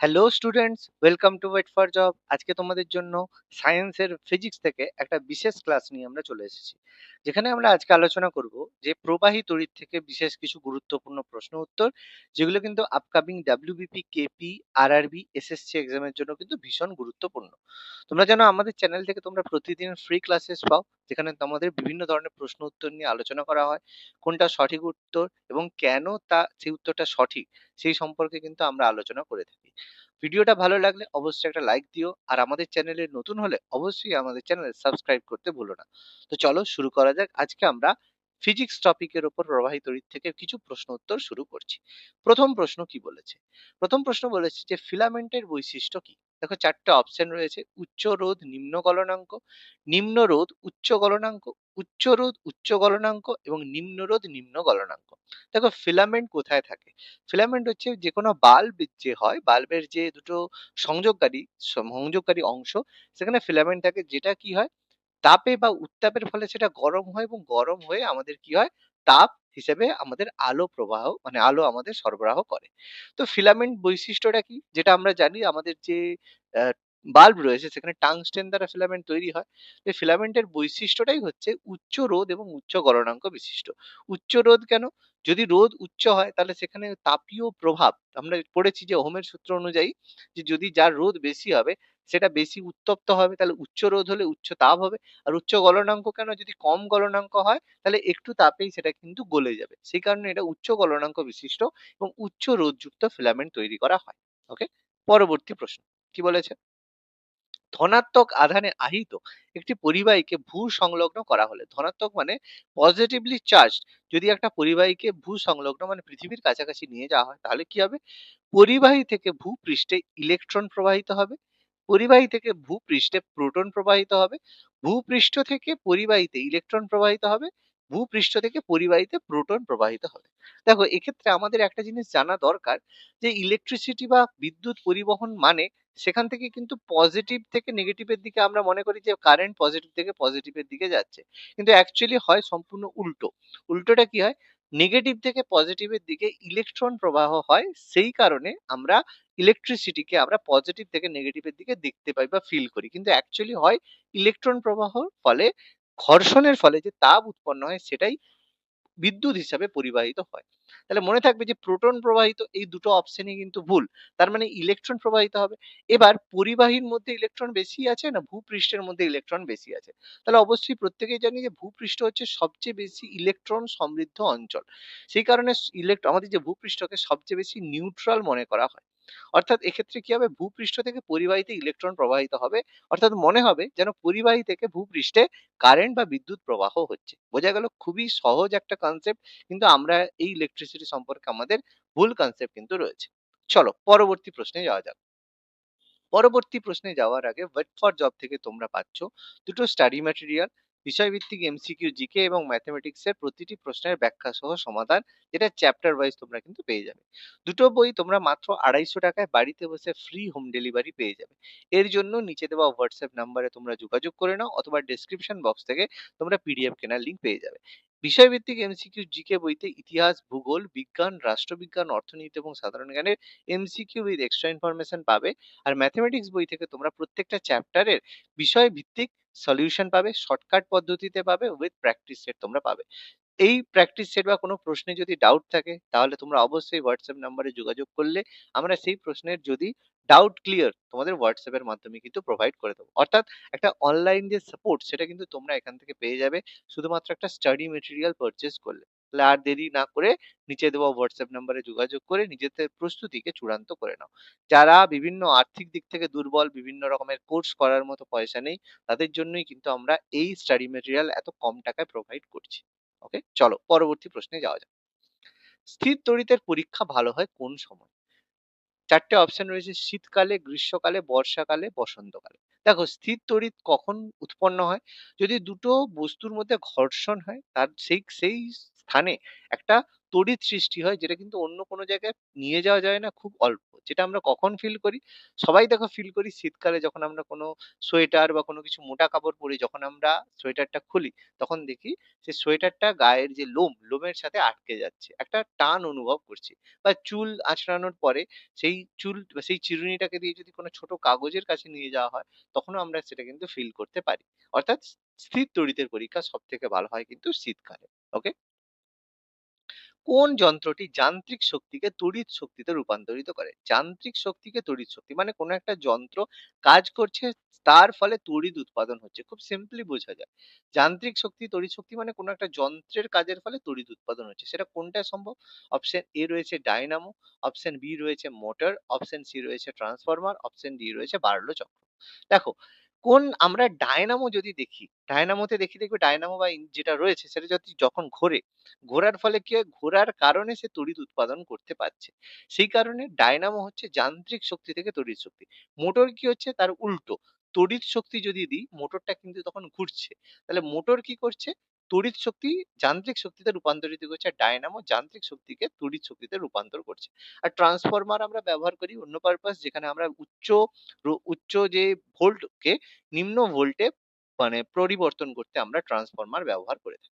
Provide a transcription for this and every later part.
Hello students welcome to wait for job আজকে তোমাদের জন্য সায়েন্সের ফিজিক্স থেকে একটা বিশেষ ক্লাস নিয়ে আমরা চলে এসেছি, যেখানে আমরা আজকে আলোচনা করব যে প্রবাহী তড়িৎ থেকে বিশেষ কিছু গুরুত্বপূর্ণ প্রশ্ন উত্তর, যেগুলো কিন্তু upcoming WBP KP RRB SSC এক্সামের জন্য কিন্তু ভীষণ গুরুত্বপূর্ণ। তোমরা জানো আমাদের চ্যানেল থেকে তোমরা প্রতিদিন ফ্রি ক্লাসেস পাও যেখানে তোমাদের বিভিন্ন ধরনের প্রশ্ন উত্তর নিয়ে আলোচনা করা হয়, কোনটা সঠিক উত্তর এবং কেন তা, সেই উত্তরটা সঠিক, সেই সম্পর্কে কিন্তু আমরা আলোচনা করে থাকি। ভিডিওটা ভালো লাগলে অবশ্যই একটা লাইক দিও আর আমাদের চ্যানেলে নতুন হলে অবশ্যই আমাদের চ্যানেল সাবস্ক্রাইব করতে ভুলো না। তো চলো শুরু করা যাক। আজকে আমরা ফিজিক্স টপিকের উপর প্রবাহী তড়িৎ থেকে কিছু প্রশ্ন উত্তর শুরু করছি। প্রথম প্রশ্ন কি বলেছে? প্রথম প্রশ্ন বলেছে যে ফিলামেন্টের বৈশিষ্ট্য কি? দেখো চারটে অপশন রয়েছে, উচ্চ রোধ নিম্ন গলনাঙ্ক, নিম্ন রোধ উচ্চ গলনাঙ্ক, উচ্চ রোধ উচ্চ গলনাঙ্ক এবং নিম্ন রোধ নিম্ন গলনাঙ্ক। দেখো ফিলামেন্ট কোথায় থাকে? ফিলামেন্ট হচ্ছে যে কোনো বাল্ব যে হয় বাল্বের যে দুটো সংযোগকারী সংযোগকারী অংশ, সেখানে ফিলামেন্ট থাকে, যেটা কি হয়? তাপে বা উত্তাপের ফলে সেটা গরম হয় এবং গরম হয়ে আমাদের কি হয়? তাপ হিসেবে আমাদের আলো প্রবাহ মানে আলো আমাদের সরবরাহ করে। তো ফিলামেন্ট বৈশিষ্ট্যটা কি? যেটা আমরা জানি আমাদের যে বাল্ব রয়েছে, সেখানে টাংস্টেন দ্বারা ফিলামেন্ট তৈরি হয়। এই ফিলামেন্টের বৈশিষ্ট্যটাই হচ্ছে উচ্চ রোধ এবং উচ্চ গলনাঙ্ক বিশিষ্ট। উচ্চ রোধ কেন? যদি রোদ উচ্চ হয়, তাহলে সেখানে তাপীয় প্রভাব, আমরা পড়েছি যে ওহমের সূত্র অনুযায়ী যে যদি যার রোদ বেশি হবে সেটা বেশি উত্তপ্ত হবে, তাহলে উচ্চ রোধ হলে উচ্চ তাপ হবে। আর উচ্চ গলনাঙ্ক কেন? যদি কম গলনাঙ্ক হয়, তাহলে একটু তাপেই সেটা কিন্তু গলে যাবে। সেই কারণে এটা উচ্চ গলনাঙ্ক বিশিষ্ট এবং উচ্চ রোধযুক্ত ফিলামেন্ট তৈরি করা হয়। ওকে? পরবর্তী প্রশ্ন, কি বলেছে? ধনাত্মক আধানে আহিত একটি পরিবাহীকে ভূ সংলগ্ন করা হলে, ধনাত্মক মানে পজিটিভলি চার্জ যদি একটা পরিবাহীকে ভূ সংলগ্ন মানে পৃথিবীর কাছাকাছি নিয়ে যাওয়া হয়, তাহলে কি হবে? পরিবাহী থেকে ভূপৃষ্ঠে ইলেকট্রন প্রবাহিত হবে। পরিবাহী থেকে ভূপৃষ্ঠে প্রোটন প্রবাহিত হবে, ভূপৃষ্ঠ থেকে পরিবাহীতে ইলেকট্রন প্রবাহিত হবে, ভূপৃষ্ঠ থেকে পরিবাহীতে প্রোটন প্রবাহিত হবে। দেখো, এক্ষেত্রে আমাদের একটা জিনিস জানা দরকার যে ইলেকট্রিসিটি বা বিদ্যুৎ পরিবহন মানে সেখান থেকে কিন্তু পজিটিভ থেকে নেগেটিভের দিকে আমরা মনে করি যে কারেন্ট পজিটিভ থেকে পজিটিভের দিকে যাচ্ছে। কিন্তু অ্যাকচুয়ালি হয় সম্পূর্ণ উল্টো। উল্টোটা কি হয়? নেগেটিভ থেকে পজিটিভের দিকে ইলেকট্রন প্রবাহ হয়, সেই কারণে আমরা ইলেকট্রিসিটিকে আমরা পজিটিভ থেকে নেগেটিভের দিকে দেখতে পাই বা ফিল করি। কিন্তু অ্যাকচুয়ালি হয় ইলেকট্রন প্রবাহর ফলে, ঘর্ষণের ফলে যে তাপ উৎপন্ন হয় সেটাই বিদ্যুৎ হিসাবে পরিবাহিত হয়। তাহলে মনে থাকবে যে প্রোটন প্রবাহিত এই দুটো অপশনই কিন্তু ভুল। তার মানে ইলেকট্রন প্রবাহিত হবে। এবার পরিবাহীর মধ্যে ইলেকট্রন বেশি আছে না ভূপৃষ্ঠের মধ্যে ইলেকট্রন বেশি আছে? তাহলে অবশ্যই প্রত্যেকেই জানি যে ভূপৃষ্ঠ হচ্ছে সবচেয়ে বেশি ইলেকট্রন সমৃদ্ধ অঞ্চল। সেই কারণে ইলেকট্র আমাদের যে ভূপৃষ্ঠকে সবচেয়ে বেশি নিউট্রাল মনে করা হয়। অর্থাৎ এক্ষেত্রে কি হবে? ভূপৃষ্ঠ থেকে পরিবাহীতে ইলেকট্রন প্রবাহিত হবে। অর্থাৎ মনে হবে যেন পরিবাহী থেকে ভূপৃষ্ঠে কারেন্ট বা বিদ্যুৎ প্রবাহ হচ্ছে। বোঝা গেল খুবই সহজ একটা কনসেপ্ট কিন্তু আমরা এই ইলেকট্রিসিটি সম্পর্কে আমাদের ভুল কনসেপ্ট কিন্তু রয়েছে। চলো পরবর্তী প্রশ্নে যাওয়া যাক। পরবর্তী প্রশ্নে যাওয়ার আগে ওয়েট ফর জব থেকে তোমরা পাচ্ছ দুটো স্টাডি ম্যাটেরিয়াল বিষয়ভিত্তিক এমসিকিউ জিকে এবং ম্যাথমেটিক্সের প্রতিটি প্রশ্নের ব্যাখ্যা সহ সমাধান, যেটা চ্যাপ্টার ওয়াইজ তোমরা কিন্তু পেয়ে যাবে। দুটো বই তোমরা মাত্র আড়াইশো টাকায় বাড়িতে বসে ফ্রি হোম ডেলিভারি পেয়ে যাবে। এর জন্য নিচে দেওয়া হোয়াটসঅ্যাপ নাম্বারে তোমরা যোগাযোগ করে নাও অথবা ডেসক্রিপশন বক্স থেকে তোমরা পিডিএফ কেনার লিঙ্ক পেয়ে যাবে। বিষয়ভিত্তিক এমসিকিউ জিকে বইতে ইতিহাস, ভূগোল, বিজ্ঞান, রাষ্ট্রবিজ্ঞান, অর্থনীতি এবং সাধারণ জ্ঞানের এমসিকিউ উইথ এক্সট্রা ইনফরমেশন পাবে। আর ম্যাথমেটিক্স বই থেকে তোমরা প্রত্যেকটা চ্যাপ্টারের বিষয় ভিত্তিক সলিউশন পাবে, শর্টকাট পদ্ধতিতে পাবে, উইথ প্র্যাকটিস সেট তোমরা পাবে। এই প্র্যাকটিস সেট বা কোনো প্রশ্নে যদি ডাউট থাকে, তাহলে তোমরা অবশ্যই হোয়াটসঅ্যাপ নাম্বারে যোগাযোগ করলে আমরা সেই প্রশ্নের যদি ডাউট ক্লিয়ার তোমাদের হোয়াটসঅ্যাপের মাধ্যমে কিন্তু প্রোভাইড করে দেবো। অর্থাৎ একটা অনলাইন যে সাপোর্ট সেটা কিন্তু তোমরা এখান থেকে পেয়ে যাবে, শুধুমাত্র একটা স্টাডি মেটেরিয়াল পারচেস করলে। তাহলে আর দেরি না করে নিচে দেওয়া হোয়াটসঅ্যাপ নাম্বারে যোগাযোগ করে নিজেদের প্রস্তুতিকে চূড়ান্ত করে নাও। যারা বিভিন্ন আর্থিক দিক থেকে দুর্বল, বিভিন্ন রকমের কোর্স করার মতো পয়সা নেই, তাদের জন্যই কিন্তু আমরা এই স্টাডি মেটেরিয়াল এত কম টাকায় প্রোভাইড করছি। ওকে চলো, পরবর্তী প্রশ্নে যাওয়া যাক। স্থির তড়িতের পরীক্ষা ভালো হয় কোন সময়? চারটে অপশন রয়েছে, শীতকালে, গ্রীষ্মকালে, বর্ষাকালে, বসন্তকালে। দেখো, স্থির তড়িৎ কখন উৎপন্ন হয়? যদি দুটো বস্তুর মধ্যে ঘর্ষণ হয়, তার সেই সেই স্থানে একটা তড়িৎ সৃষ্টি হয়, যেটা কিন্তু অন্য কোনো জায়গায় নিয়ে যাওয়া যায় না, খুব অল্প। যেটা আমরা কখন ফিল করি? সবাই দেখো ফিল করি শীতকালে যখন আমরা কোনো সোয়েটার বা কোনো কিছু মোটা কাপড় পরি, যখন আমরা সোয়েটারটা খুলি, তখন দেখি সেই সোয়েটারটা গায়ের যে লোম, লোমের সাথে আটকে যাচ্ছে। একটা টান অনুভব করছি। বা চুল আঁচড়ানোর পরে সেই চুল সেই চিরুনিটাকে দিয়ে যদি কোনো ছোট কাগজের কাছে নিয়ে যাওয়া হয়, তখনও আমরা সেটা কিন্তু ফিল করতে পারি। অর্থাৎ স্থির তড়িতের পরীক্ষা সব থেকে ভালো হয় কিন্তু শীতকালে ওকে কোন যন্ত্রটি যান্ত্রিক শক্তিকে তড়িৎ শক্তিতে রূপান্তরিত করে? যান্ত্রিক শক্তিকে তড়িৎ শক্তি মানে কোনো একটা যন্ত্র কাজ করছে, তার ফলে তড়িৎ উৎপাদন হচ্ছে। খুব সিম্পলি বোঝা যায়। যান্ত্রিক শক্তি তড়িৎ শক্তি মানে কোনো একটা যন্ত্রের কাজের ফলে তড়িৎ উৎপাদন হচ্ছে। সেটা কোনটা সম্ভব? অপশন এ রয়েছে ডায়নামো অপশন বি রয়েছে মোটর অপশন সি রয়েছে ট্রান্সফরমার অপশন ডি রয়েছে বার্লো চক্র। দেখো কোন আমরা ডায়নামো যদি দেখি, ডায়নামোতে দেখি দেখবে ডায়নামো বা ইন- যেটা রয়েছে সেটা যদি যখন ঘোরে, ঘোরার ফলে কি হয়? ঘোরার কারণে সে তড়িৎ উৎপাদন করতে পারছে। সেই কারণে ডায়নামো হচ্ছে যান্ত্রিক শক্তি থেকে তড়িৎ শক্তি। মোটর কি হচ্ছে? তার উল্টো। তড়িৎ শক্তি যদি দিই, মোটরটা কিন্তু তখন ঘুরছে। তাহলে মোটর কি করছে? তড়িৎ শক্তি যান্ত্রিক শক্তিতে রূপান্তরিত করছে ডায়নামো যান্ত্রিক শক্তিকে তড়িৎ শক্তিতে রূপান্তর করছে। আর ট্রান্সফরমার আমরা ব্যবহার করি অন্য পারপাস যেখানে আমরা উচ্চ উচ্চ যে ভোল্টকে নিম্ন ভোল্টে মানে পরিবর্তন করতে আমরা ট্রান্সফরমার ব্যবহার করে থাকি।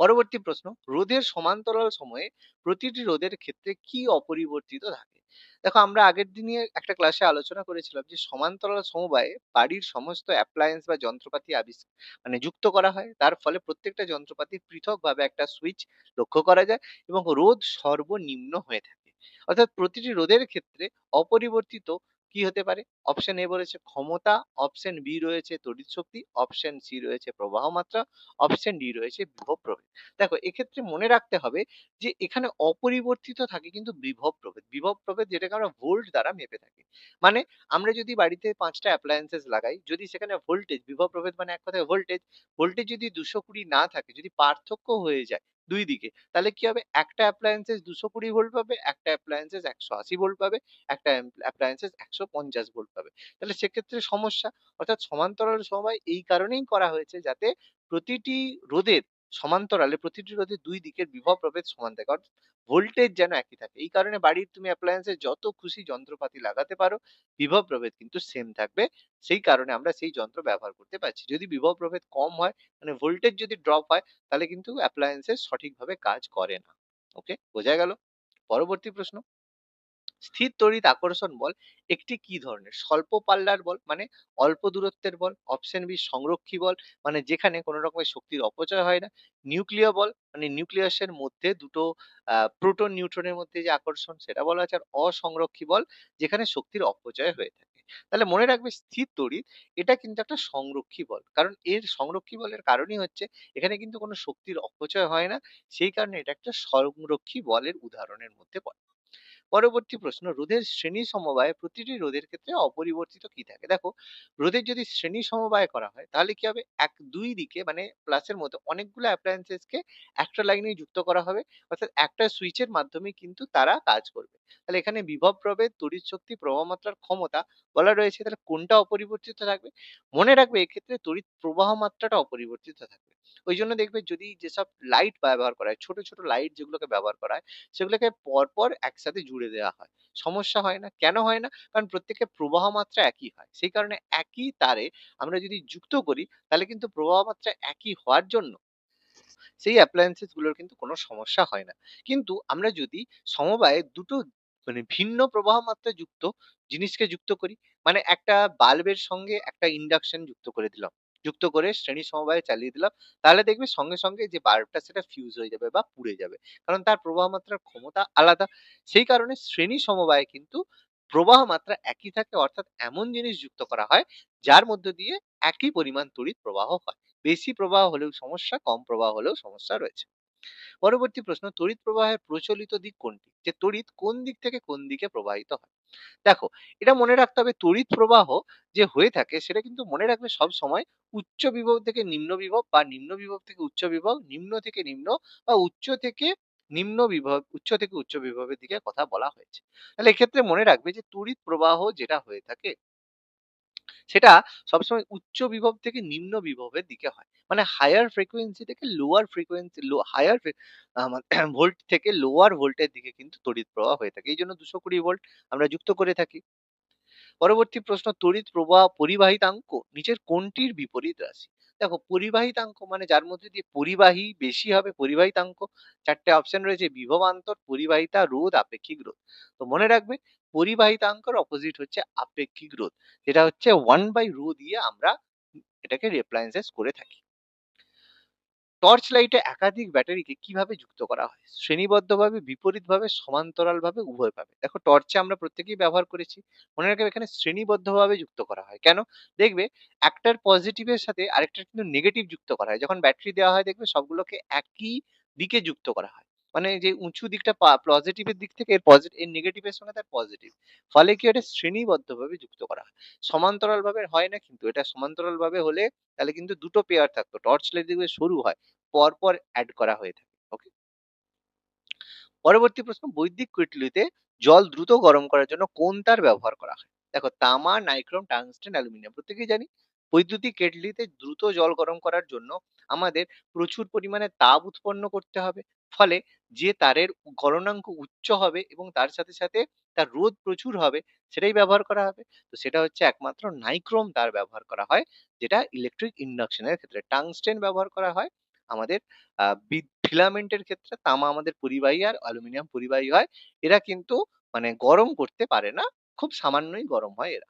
পরবর্তী প্রশ্ন, রোধের সমান্তরাল সময়ে প্রতিটি রোধের ক্ষেত্রে কি অপরিবর্তিত থাকে? দেখো, আমরা আগের দিনে একটা ক্লাসে আলোচনা করেছিলাম যে সমান্তরাল সমবায়ে বাড়ির সমস্ত অ্যাপ্লায়েন্স বা যন্ত্রপাতি আবিষ্কার মানে যুক্ত করা হয়। তার ফলে প্রত্যেকটা যন্ত্রপাতি পৃথকভাবে একটা সুইচ লক্ষ্য করা যায় এবং রোধ সর্বনিম্ন হয়ে থাকে। অর্থাৎ প্রতিটি রোধের ক্ষেত্রে অপরিবর্তিত কি হতে পারে? অপশন এ বলেছে ক্ষমতা অপশন বি রয়েছে তড়িৎ শক্তি অপশন সি রয়েছে প্রবাহ মাত্রা অপশন ডি রয়েছে বিভব প্রভেদ। দেখো, এক্ষেত্রে মনে রাখতে হবে যে এখানে অপরিবর্তিত থাকে কিন্তু বিভব প্রভেদ। বিভব প্রভেদ যেটাকে আমরা ভোল্ট দ্বারা মেপে থাকি। মানে আমরা যদি বাড়িতে পাঁচটা অ্যাপ্লায়েন্সেস লাগাই, যদি সেখানে ভোল্টেজ বিভব প্রভেদ মানে এক কথায় ভোল্টেজ ভোল্টেজ যদি দুশো কুড়ি না থাকে, যদি পার্থক্য হয়ে যায় দুই দিকে। তাহলে কি হবে? একটা অ্যাপ্লায়েন্সেস দুশো কুড়ি ভোল্ট পাবে, একটা অ্যাপ্লায়েন্সেস একশো আশি ভোল্ট পাবে, একটা অ্যাপ্লায়েন্সেস একশো পঞ্চাশ ভোল্ট পাবে। তাহলে সেক্ষেত্রে সমস্যা, অর্থাৎ সমান্তরাল সমবায় এই কারণেই করা হয়েছে যাতে প্রতিটি রোধের সমান্তরালে প্রতিটি রোধের দুই দিকের বিভব প্রভেদ সমান থাকে। অর্থাৎ ভোল্টেজ যেন একই থাকে। এই কারণে বাড়ির তুমি অ্যাপ্লায়েন্সে যত খুশি যন্ত্রপাতি লাগাতে পারো, বিভব প্রভেদ কিন্তু সেম থাকবে। সেই কারণে আমরা সেই যন্ত্র ব্যবহার করতে পারছি। যদি বিভব প্রভেদ কম হয় মানে ভোল্টেজ যদি ড্রপ হয়, তাহলে কিন্তু অ্যাপ্লায়েন্সে সঠিকভাবে কাজ করে না। ওকে বোঝা গেল? পরবর্তী প্রশ্ন। স্থির তড়িৎ আকর্ষণ বল একটি কি ধরনের? স্বল্প পাল্লার বল মানে অল্প দূরত্বের বল অপশন বি সংরক্ষী বল মানে যেখানে কোনো রকমের শক্তির অপচয় হয় না। নিউক্লিয় বল মানে নিউক্লিয়াসের মধ্যে দুটো প্রোটন নিউট্রনের মধ্যে যে আকর্ষণ সেটা বলা আছে আর অসংরক্ষী বল যেখানে শক্তির অপচয় হয়ে থাকে। তাহলে মনে রাখবে স্থির তড়িৎ এটা কিন্তু একটা সংরক্ষী বল। কারণ এর সংরক্ষী বলের কারণই হচ্ছে এখানে কিন্তু কোনো শক্তির অপচয় হয় না। সেই কারণে এটা একটা সংরক্ষী বলের উদাহরণের মধ্যে পড়ে। পরবর্তী প্রশ্ন, রোধের শ্রেণি সমবায়ে প্রতিটি রোধের ক্ষেত্রে অপরিবর্তিত কি থাকে? দেখো, রোধের যদি শ্রেণি সমবায় করা হয়, তাহলে কি হবে? এক, দুই দিকে মানে প্লাসের মতো অনেকগুলো অ্যাপ্লায়েন্সেসকে একটা লাইনে যুক্ত করা হবে। অর্থাৎ একটা সুইচের মাধ্যমে কিন্তু তারা কাজ করবে। তাহলে এখানে বিভব প্রভেদ, তড়িৎ শক্তি প্রবাহ মাত্রার ক্ষমতা বলা রয়েছে। তাহলে কোনটা অপরিবর্তিত থাকবে? মনে রাখবে এক্ষেত্রে তড়িৎ প্রবাহ মাত্রাটা অপরিবর্তিত থাকবে। ওই জন্য দেখবে যদি যেসব লাইট ব্যবহার করা হয়, ছোট ছোট লাইট যেগুলোকে ব্যবহার করা হয়, সেগুলোকে পরপর একসাথে জুড়ে দেওয়া হয়। সমস্যা হয় না। কেন হয় না? কারণ প্রত্যেকের প্রবাহ মাত্রা একই হয়। সেই কারণে একই তারে আমরা যদি যুক্ত করি, তাহলে কিন্তু প্রবাহ মাত্রা একই হওয়ার জন্য সেই অ্যাপ্লায়েন্সেসগুলোর কিন্তু কোনো সমস্যা হয় না। কিন্তু আমরা যদি সমবায়ে দুটো মানে ভিন্ন প্রবাহ মাত্রা যুক্ত জিনিসকে যুক্ত করি মানে একটা বাল্বের সঙ্গে একটা ইন্ডাকশন যুক্ত করে দিলাম। যুক্ত করে শ্রেণি সমবায়ে চালিয়ে দিলাম, তাহলে দেখবে সঙ্গে সঙ্গে যে বাল্বটা, সেটা ফিউজ হয়ে যাবে বা পুড়ে যাবে। কারণ তার প্রবাহ মাত্রার ক্ষমতা আলাদা। সেই কারণে শ্রেণি সমবায়ে কিন্তু প্রবাহ মাত্রা একই থাকে, অর্থাৎ এমন জিনিস যুক্ত করা হয়, যার মধ্য দিয়ে একই পরিমাণ তড়িৎ প্রবাহ হয়। বেশি প্রবাহ হলেও সমস্যা, কম প্রবাহ হলেও সমস্যা রয়েছে। পরবর্তী প্রশ্ন, তড়িৎ প্রবাহের প্রচলিত দিক কোনটি? যে তড়িৎ কোন দিক থেকে কোন দিকে প্রবাহিত হয়? দেখো, এটা মনে রাখতে হবে তড়িৎ প্রবাহ যে হয়ে থাকে সেটা কিন্তু মনে রাখবে সব সময় উচ্চ বিভব থেকে নিম্ন বিভব বা নিম্ন বিভব থেকে উচ্চ বিভব, নিম্ন থেকে নিম্ন বা উচ্চ থেকে নিম্ন বিভব, উচ্চ থেকে উচ্চ বিভবের দিকে কথা বলা হয়েছে। তাহলে এক্ষেত্রে মনে রাখবে যে তড়িৎ প্রবাহ যেটা হয়ে থাকে সেটা সবসময় উচ্চ বিভব থেকে নিম্ন বিভবের দিকে হয়। মানে হায়ার ফ্রিকোয়েন্সি থেকে লোয়ার ফ্রিকোয়েন্সি হায়ার ভোল্ট থেকে লোয়ার ভোল্টের দিকে কিন্তু তড়িৎ প্রবাহ হয়ে থাকে। এই জন্য দুশো কুড়ি ভোল্ট আমরা যুক্ত করে থাকি। পরবর্তী প্রশ্ন, তড়িৎ প্রবাহ পরিবাহিতাঙ্ক নিচের কোনটির বিপরীত রাশি? দেখো পরিবাহিতাঙ্ক মানে যার মধ্যে দিয়ে পরিবাহী বেশি হবে পরিবাহিতাঙ্ক চারটে অপশন রয়েছে বিভবান্তর পরিবাহিতা, রোধ, আপেক্ষিক রোধ। তো মনে রাখবে পরিবাহিতাঙ্কর অপোজিট হচ্ছে আপেক্ষিক রোধ, যেটা হচ্ছে ওয়ান বাই রো দিয়ে আমরা এটাকে রেপ্লায়েন্সেস করে থাকি। টর্চ লাইটে একাধিক ব্যাটারিকে কীভাবে যুক্ত করা হয়? শ্রেণীবদ্ধভাবে, বিপরীতভাবে, সমান্তরালভাবে, উভয়ভাবে। দেখো টর্চে আমরা প্রত্যেকেই ব্যবহার করেছি, মনে রাখবে এখানে শ্রেণীবদ্ধভাবে যুক্ত করা হয়। কেন? দেখবে একটার পজিটিভের সাথে আরেকটার কিন্তু নেগেটিভ যুক্ত করা হয়। যখন ব্যাটারি দেওয়া হয়, দেখবে সবগুলোকে একই দিকে যুক্ত করা হয়। মানে যে উঁচু দিকটা পজিটিভের দিক থেকে এর পজিটিভ এর নেগেটিভের সঙ্গে তার পজিটিভ ফলে কি এটা শ্রেণীবদ্ধভাবে যুক্ত করা হয়। সমান্তরালভাবে হয় না কিন্তু, এটা সমান্তরালভাবে হলে তাহলে কিন্তু দুটো পেয়ার থাকতো। টর্চ লাইট দেখবে সরু হয়, পরপর অ্যাড করা হয়ে থাকে ওকে পরবর্তী প্রশ্ন বৈদিক কেটলিতে জল দ্রুত গরম করার জন্য কোন তার ব্যবহার করা হয়? দেখো, তামা, নাইক্রোম, টাংস্টেন, অ্যালুমিনিয়াম প্রত্যেকেই জানি। বৈদ্যুতিক কেটলিতে দ্রুত জল গরম করার জন্য আমাদের প্রচুর পরিমাণে তাপ উৎপন্ন করতে হবে। ফলে যে তারের গলনাঙ্ক উচ্চ হবে এবং তার সাথে সাথে তার রোধ প্রচুর হবে, সেটাই ব্যবহার করা হবে। তো সেটা হচ্ছে একমাত্র নাইক্রোম তার ব্যবহার করা হয়, যেটা ইলেকট্রিক ইন্ডাকশনের ক্ষেত্রে। টাংস্টেন ব্যবহার করা হয়, আমাদের ফিলামেন্টের ক্ষেত্রে। তামা আমাদের পরিবাহী আর অ্যালুমিনিয়াম পরিবাহী হয়। এরা কিন্তু মানে গরম করতে পারে না, খুব সামান্যই গরম হয় এরা।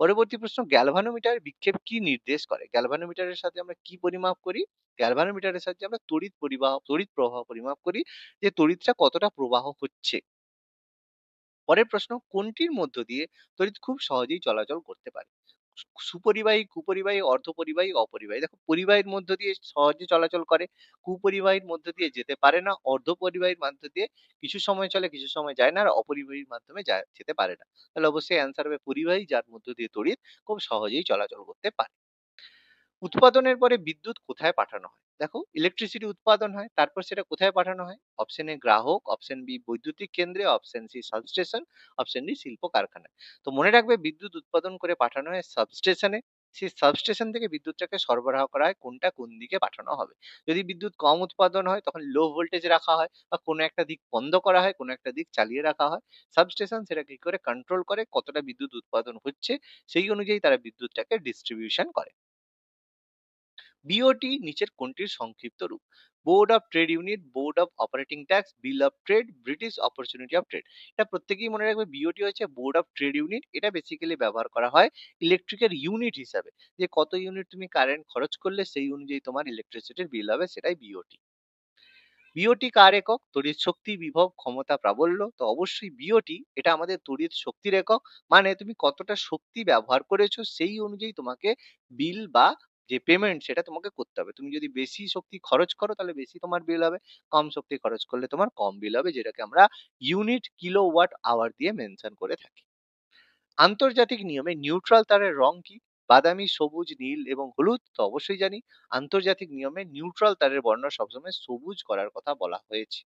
পরবর্তী প্রশ্ন গ্যালভানোমিটার বিক্ষেপ কি নির্দেশ করে? গ্যালভানোমিটারের সাথে আমরা কি পরিমাপ করি? গ্যালভানোমিটারের সাহায্যে আমরা তড়িৎ পরিবাহ, তড়িৎ প্রবাহ পরিমাপ করি, যে তড়িৎটা কতটা প্রবাহ হচ্ছে। পরের প্রশ্ন, কোনটির মধ্য দিয়ে তড়িৎ খুব সহজেই চলাচল করতে পারে? সুপরিবাহী, কুপরিবাহী, অর্ধপরিবাহী, অপরিবাহী। দেখো, পরিবাহীর মধ্য দিয়ে সহজে চলাচল করে, কুপরিবাহীর মধ্য দিয়ে যেতে পারে না, অর্ধপরিবাহীর মধ্য দিয়ে কিছু সময় চলে, কিছু সময় যায় না, আর অপরিবাহীর মাধ্যমে যেতে পারে না। তাহলে অবশ্যই অ্যান্সার হবে পরিবাহী, যার মধ্য দিয়ে তড়িৎ, খুব সহজেই চলাচল করতে পারে। উৎপাদনের পরে বিদ্যুৎ কোথায় পাঠানো হয়? দেখো ইলেকট্রিসিটি উৎপাদন হয়, তারপর সেটা কোথায় পাঠানো হয়? অপশন এ গ্রাহক অপশন বি বৈদ্যুতিক কেন্দ্রে option C substation option D শিল্প কারখানায়। তো মনে রাখবে, বিদ্যুৎ উৎপাদন করে পাঠানো হয় সাবস্টেশনে সেই সাবস্টেশন থেকে বিদ্যুৎটাকে সরবরাহ করা হয়, কোনটা কোন দিকে পাঠানো হবে। যদি বিদ্যুৎ কম উৎপাদন হয়, তখন লো ভোল্টেজ রাখা হয় বা কোনো একটা দিক বন্ধ করা হয়, কোনো একটা দিক চালিয়ে রাখা হয়। সাবস্টেশন সেটা কি করে? কন্ট্রোল করে কতটা বিদ্যুৎ উৎপাদন হচ্ছে, সেই অনুযায়ী তারা বিদ্যুৎটাকে ডিস্ট্রিবিউশন করে। বিওটি নিচের কোনটির সংক্ষিপ্ত রূপ? Board of trade unit board of operating tax bill of trade British opportunity of trade এটা প্রত্যেকেই মনে রাখবে বিওটি হচ্ছে বোর্ড অফ ট্রেড ইউনিট এটা বেসিক্যালি ব্যবহার করা হয় ইলেকট্রিকের ইউনিট হিসাবে। যে কত ইউনিট তুমি কারেন্ট খরচ করলে, সেই অনুযায়ী তোমার ইলেকট্রিসিটির বিল হবে, সেটাই বিওটি বিওটি কার একক? তড়িৎ শক্তি বিভব, ক্ষমতা প্রাবল্য। তো অবশ্যই বিওটি এটা আমাদের তড়িৎ শক্তির একক। মানে তুমি কতটা শক্তি ব্যবহার করেছ, সেই অনুযায়ী তোমাকে বিল বা যে পেমেন্ট সেটা তোমাকে করতে হবে। তুমি যদি বেশি শক্তি খরচ করো তাহলে বেশি তোমার বিল হবে। কম শক্তি খরচ করলে তোমার কম বিল হবে, যেটাকে আমরা ইউনিট কিলো ওয়াট আওয়ার দিয়ে মেনশন করে থাকি। আন্তর্জাতিক নিয়মে নিউট্রাল তারের রং কি? বাদামি, সবুজ, নীল এবং হলুদ তো অবশ্যই জানি। আন্তর্জাতিক নিয়মে নিউট্রাল তারের বর্ণ সবসময় সবুজ করার কথা বলা হয়েছে।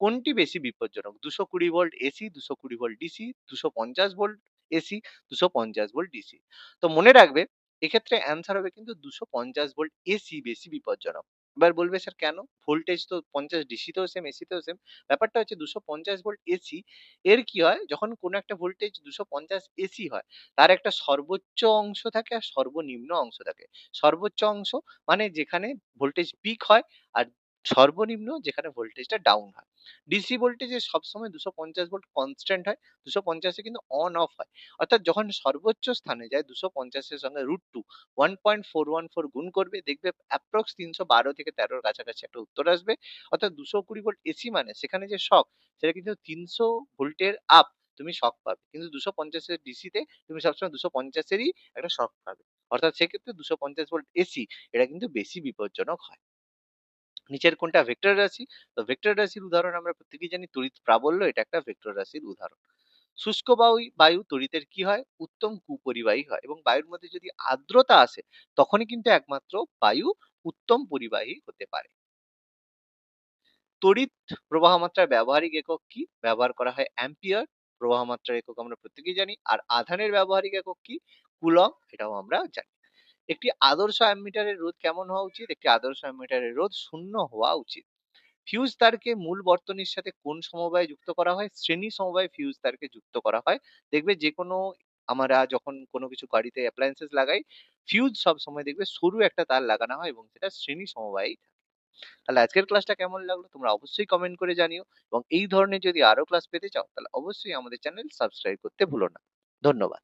কোনটি বেশি বিপজ্জনক? দুশো কুড়ি ভোল্ট এসি দুশো কুড়ি ভোল্ট ডিসি দুশো পঞ্চাশ ভোল্ট এসি দুশো পঞ্চাশ ভোল্ট ডিসি তো মনে রাখবে এক্ষেত্রে অ্যান্সার হবে কিন্তু দুশো পঞ্চাশ ভোল্ট এসি বেশি বিপজ্জনক। এবার বলবে স্যার কেন? ভোল্টেজ তো পঞ্চাশ ডিসিতেও সেম এসিতেও সেম ব্যাপারটা হচ্ছে দুশো পঞ্চাশ ভোল্ট এসি এর কি হয়? যখন কোনো একটা ভোল্টেজ দুশো পঞ্চাশ এসি হয়, তার একটা সর্বোচ্চ অংশ থাকে আর সর্বনিম্ন অংশ থাকে। সর্বোচ্চ অংশ মানে যেখানে ভোল্টেজ পিক হয় আর সর্বনিম্ন যেখানে ভোল্টেজটা ডাউন হয়। ডিসি ভোল্টেজে সবসময় দুশো পঞ্চাশ ভোল্ট কনস্ট্যান্ট হয়, দুশো পঞ্চাশে কিন্তু অন অফ হয়। অর্থাৎ যখন সর্বোচ্চ স্থানে যায়, দুশো পঞ্চাশের সঙ্গে root two one point four one four গুণ করবে, দেখবে অ্যাপ্রক্স তিনশো বারো থেকে তেরোর কাছাকাছি একটা উত্তর আসবে। অর্থাৎ দুশো কুড়ি ভোল্ট এসি মানে সেখানে যে শখ সেটা কিন্তু তিনশো ভোল্টের আপ তুমি শখ পাবে। কিন্তু দুশো পঞ্চাশের ডিসিতে তুমি সবসময় দুশো পঞ্চাশেরই একটা শখ পাবে। অর্থাৎ সেক্ষেত্রে দুশো পঞ্চাশ ভোল্ট এসি এটা কিন্তু বেশি বিপজ্জনক হয়। নিচের কোনটা ভেক্টর রাশি? তো ভেক্টর রাশির উদাহরণ আমরা প্রত্যেকেই জানি, তড়িৎ প্রাবল্য, এটা একটা ভেক্টর রাশির উদাহরণ। শুষ্ক বায়ু বায়ু তড়িতের কি হয়? উত্তম কুপরিবাহী হয় এবং বায়ুর মধ্যে যদি আর্দ্রতা আসে, তখনই কিন্তু একমাত্র বায়ু উত্তম পরিবাহী হতে পারে। তড়িৎ প্রবাহ মাত্রার ব্যবহারিক একক কি? ব্যবহার করা হয় অ্যাম্পিয়ার প্রবাহ মাত্রার একক আমরা প্রত্যেকেই জানি। আর আধানের ব্যবহারিক একক কি? কুলম এটাও আমরা জানি। একটি আদর্শ অ্যামিটারের রোধ কেমন হওয়া উচিত? একটি আদর্শ অ্যামিটারের রোধ শূন্য হওয়া উচিত। ফিউজ তারকে মূল বর্তনীর সাথে কোন সমবায়ে যুক্ত করা হয়? শ্রেণি সমবায়ে ফিউজ তারকে যুক্ত করা হয়। দেখবে যে কোনো আমরা যখন কোনো কিছু গাড়িতে অ্যাপ্লায়েন্সেস লাগাই, ফিউজ সব সময় দেখবে সরু একটা তার লাগানো হয় এবং সেটা শ্রেণি সমবায়েই থাকে। তাহলে আজকের ক্লাসটা কেমন লাগল? তোমরা অবশ্যই কমেন্ট করে জানিও এবং এই ধরনের যদি আরও ক্লাস পেতে চাও, তাহলে অবশ্যই আমাদের চ্যানেল সাবস্ক্রাইব করতে ভুলো না। ধন্যবাদ।